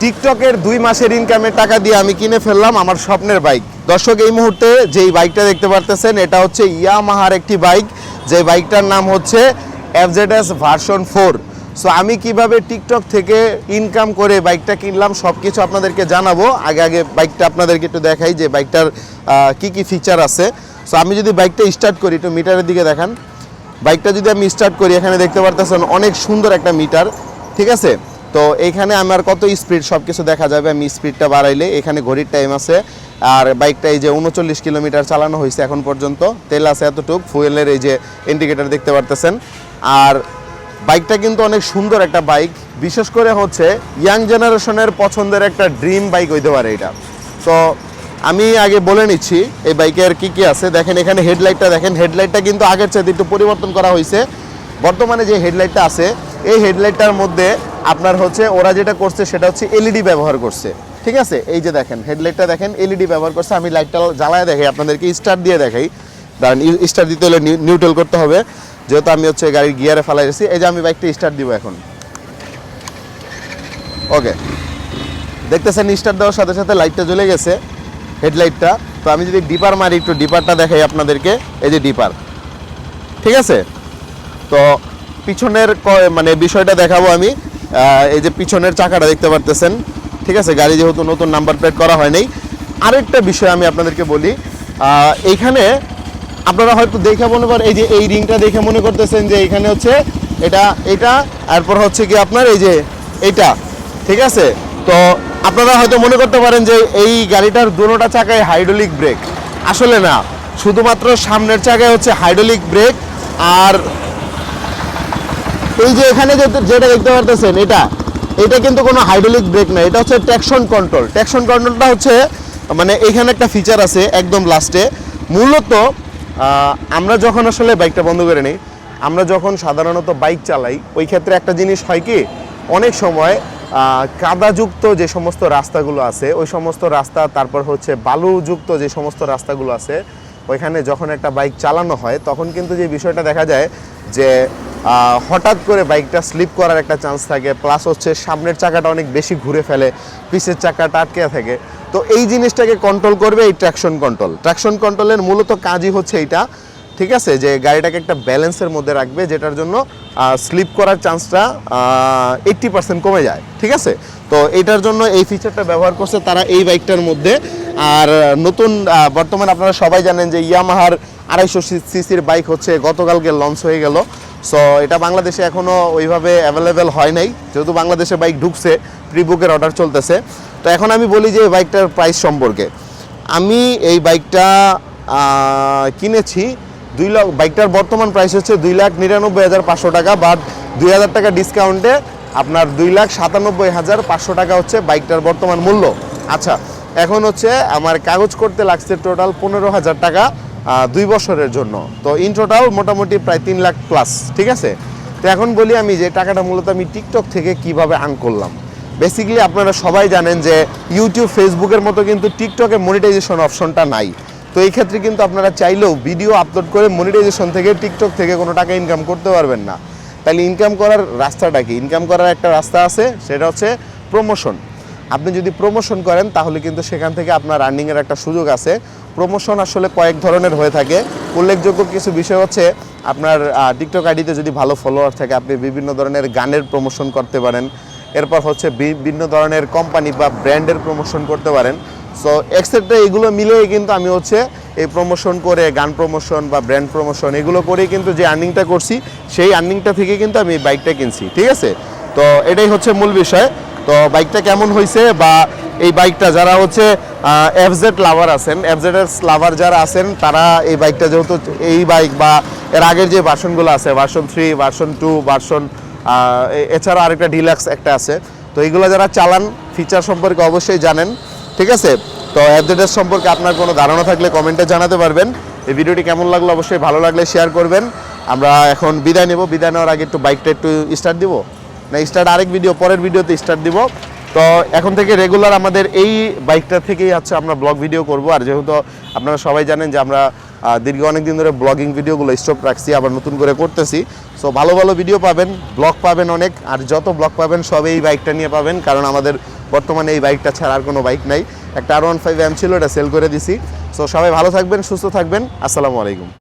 টিকটকের দুই মাসের ইনকামের টাকা দিয়ে আমি কিনে ফেললাম আমার স্বপ্নের বাইক দর্শক, এই মুহূর্তে যেই বাইকটা দেখতে পারতেছেন, এটা হচ্ছে ইয়ামাহার একটি বাইক যে বাইকটার নাম হচ্ছে এফজেডএস ভার্সন ফোর সো আমি কীভাবে টিকটক থেকে ইনকাম করে বাইকটা কিনলাম সব কিছু আপনাদেরকে জানাব। আগে আগে বাইকটা আপনাদেরকে একটু দেখাই যে বাইকটার কি কি ফিচার আছে। সো আমি যদি বাইকটা স্টার্ট করি, একটু মিটারের দিকে দেখান। বাইকটা যদি আমি স্টার্ট করি, এখানে দেখতে পারতেছেন অনেক সুন্দর একটা মিটার ঠিক আছে? তো এইখানে আমার কত স্পিড সব কিছু দেখা যাবে, আমি স্পিডটা বাড়াইলে এখানে ঘড়ির টাইম আছে। আর বাইকটা এই যে উনচল্লিশ কিলোমিটার চালানো হয়েছে এখন পর্যন্ত। তেল আছে এতটুক ফুয়েলের এই যে ইন্ডিকেটার দেখতে পারতেছেন। আর বাইকটা কিন্তু অনেক সুন্দর একটা বাইক বিশেষ করে হচ্ছে ইয়াং জেনারেশনের পছন্দের একটা ড্রিম বাইক হইতে পারে এটা। তো আমি আগে বলে নিচ্ছি, এই বাইকের কি কি আছে? দেখেন এখানে হেডলাইটটা দেখেন হেডলাইটটা কিন্তু আগের চাইতে একটু পরিবর্তন করা হয়েছে। বর্তমানে যে হেডলাইটটা আছে এই হেডলাইটটার মধ্যে আপনার হচ্ছে ওরা যেটা করছে সেটা হচ্ছে এলইডি ব্যবহার করছে। ঠিক আছে? এই যে দেখেন, হেডলাইটটা দেখেন এলইডি ব্যবহার করছে। আমি লাইটটা জ্বালায় দেখাই, আপনাদেরকে স্টার দিয়ে দেখাই। দাঁড়ান স্টার দিতে হলে নিউট্রাল করতে হবে। যেহেতু আমি হচ্ছে গাড়ির গিয়ারে ফেলাই রেছি এই যে আমি বাইকটা স্টার্ট দিব এখন। ওকে দেখতেছেন স্টার্ট দেওয়ার সাথে সাথে লাইটটা জ্বলে গেছে, হেডলাইটটা। তো আমি যদি ডিপার মারি, একটু ডিপারটা দেখাই আপনাদেরকে, এই যে ডিপার ঠিক আছে? তো পিছনের মানে বিষয়টা দেখাবো আমি। এই যে পিছনের চাকাটা দেখতে পারতেছেন। ঠিক আছে, গাড়ি যেহেতু নতুন নাম্বার প্লেট করা হয় হয়নি আরেকটা বিষয় আমি আপনাদেরকে বলি এইখানে আপনারা হয়তো দেখে মনে করেন এই যে এই রিংটা দেখে মনে করতেছেন যে এখানে হচ্ছে এটা এটা তারপর হচ্ছে কি আপনার এই যে এইটা ঠিক আছে? তো আপনারা হয়তো মনে করতে পারেন যে এই গাড়িটার দুটোটা চাকায় হাইড্রোলিক ব্রেক। আসলে না, শুধুমাত্র সামনের চাকায় হচ্ছে হাইড্রোলিক ব্রেক আর এই যে এখানে যেটা দেখতে পারতেছেন, এটা এটা কিন্তু কোনো হাইড্রোলিক ব্রেক না এটা হচ্ছে ট্যাকশন কন্ট্রোল ট্যাকশন কন্ট্রোলটা হচ্ছে মানে এখানে একটা ফিচার আছে একদম লাস্টে মূলত আমরা যখন আসলে বাইকটা বন্ধ করে নিই, আমরা যখন সাধারণত বাইক চালাই, ওই ক্ষেত্রে একটা জিনিস হয় কি, অনেক সময় কাদাযুক্ত যে সমস্ত রাস্তাগুলো আছে, ওই সমস্ত রাস্তা, তারপর হচ্ছে বালুযুক্ত যে সমস্ত রাস্তাগুলো আছে, ওইখানে যখন একটা বাইক চালানো হয়, তখন কিন্তু যে বিষয়টা দেখা যায় যে হঠাৎ করে বাইকটা স্লিপ করার একটা চান্স থাকে প্লাস হচ্ছে সামনের চাকাটা অনেক বেশি ঘুরে ফেলে, পিছের চাকাটা আটকে থাকে। তো এই জিনিসটাকে কন্ট্রোল করবে এই ট্র্যাকশন কন্ট্রোল ট্র্যাকশন কন্ট্রোলের মূলত কাজই হচ্ছে এইটা, ঠিক আছে? যে গাড়িটাকে একটা ব্যালেন্সের মধ্যে রাখবে, যেটার জন্য স্লিপ করার চান্সটা এইট্টি পার্সেন্ট কমে যায়, ঠিক আছে? তো এটার জন্য এই ফিচারটা ব্যবহার করছে তারা এই বাইকটার মধ্যে। আর নতুন বর্তমানে আপনারা সবাই জানেন যে ইয়ামাহার আড়াইশো সিসির বাইক হচ্ছে গতকালকে লঞ্চ হয়ে গেল। সো এটা বাংলাদেশে এখনও ওইভাবে অ্যাভেলেবেল হয় নাই। যেহেতু বাংলাদেশে বাইক ঢুকছে প্রি বুকের অর্ডার চলতেছে। তো এখন আমি বলি যে এই বাইকটার প্রাইস সম্পর্কে। আমি এই বাইকটা কিনেছি, দুই লাখ, বাইকটার বর্তমান প্রাইস হচ্ছে দুই লাখ নিরানব্বই হাজার পাঁচশো টাকা বাট দুই হাজার টাকা ডিসকাউন্টে আপনার দুই লাখ সাতানব্বই হাজার পাঁচশো টাকা হচ্ছে বাইকটার বর্তমান মূল্য। আচ্ছা এখন হচ্ছে আমার কাগজ করতে লাগছে টোটাল পনেরো হাজার টাকা। দুই বছরের জন্য। তো ইন টোটাল মোটামুটি প্রায় তিন লাখ প্লাস ঠিক আছে? তো এখন বলি আমি যে টাকাটা মূলত আমি টিকটক থেকে কীভাবে আর্ন করলাম। বেসিক্যালি আপনারা সবাই জানেন যে ইউটিউব ফেসবুকের মতো কিন্তু টিকটকে মনিটাইজেশন অপশনটা নাই। তো এই ক্ষেত্রে কিন্তু আপনারা চাইলেও ভিডিও আপলোড করে মনিটাইজেশন থেকে টিকটক থেকে কোনো টাকা ইনকাম করতে পারবেন না। তাহলে ইনকাম করার রাস্তাটা কি? ইনকাম করার একটা রাস্তা আছে, সেটা হচ্ছে প্রমোশন আপনি যদি প্রমোশন করেন, তাহলে কিন্তু সেখান থেকে আপনার আর্নিংয়ের একটা সুযোগ আছে। প্রমোশন আসলে কয়েক ধরনের হয়ে থাকে। উল্লেখযোগ্য কিছু বিষয় হচ্ছে, আপনার টিকটক আইডিতে যদি ভালো ফলোয়ার থাকে, আপনি বিভিন্ন ধরনের গানের প্রমোশন করতে পারেন। এরপর হচ্ছে বিভিন্ন ধরনের কোম্পানি বা ব্র্যান্ডের প্রমোশন করতে পারেন। সো এক্সেট্রা এগুলো মিলিয়ে কিন্তু আমি হচ্ছে এই প্রমোশন করে, গান প্রমোশন বা ব্র্যান্ড প্রমোশন এগুলো করেই কিন্তু যে আর্নিংটা করছি, সেই আর্নিংটা থেকে কিন্তু আমি বাইকটা কিনছি, ঠিক আছে? তো এটাই হচ্ছে মূল বিষয়। তো বাইকটা কেমন হয়েছে বা এই বাইকটা যারা হচ্ছে এফজেড লাভার আছেন এফজেড এর লাভার যারা আছেন, তারা এই বাইকটা যেহেতু এই বাইক বা এর আগের যে ভার্সনগুলো আছে version three version two version এছাড়া আরেকটা ডিলাক্স একটা আছে। তো এইগুলো যারা চালান ফিচার সম্পর্কে অবশ্যই জানেন, ঠিক আছে? তো এফজেড সম্পর্কে আপনার কোনো ধারণা থাকলে কমেন্টে জানাতে পারবেন। এই ভিডিওটি কেমন লাগল অবশ্যই ভালো লাগলে শেয়ার করবেন। আমরা এখন বিদায় নেব। বিদায় নেওয়ার আগে একটু বাইকটা একটু স্টার্ট দিব। না স্টার্ট আরেক ভিডিও পরের ভিডিওতে স্টার্ট দিব। তো এখন থেকে রেগুলার আমাদের এই বাইকটা থেকেই হচ্ছে আমরা ব্লগ ভিডিও করব। আর যেহেতু আপনারা সবাই জানেন যে আমরা দীর্ঘ অনেক দিন ধরে ব্লগিং ভিডিওগুলো স্টপ রাখছি, আবার নতুন করে করতেছি। সো ভালো ভালো ভিডিও পাবেন ব্লগ পাবেন অনেক, আর যত ব্লগ পাবেন, সব এই বাইকটা নিয়ে পাবেন, কারণ আমাদের বর্তমানে এই বাইকটা ছাড়া আর কোনো বাইক নাই। একটা আর ওয়ান ফাইভ এম ছিল, এটা সেল করে দিছি। সো সবাই ভালো থাকবেন, সুস্থ থাকবেন, আসসালামু আলাইকুম।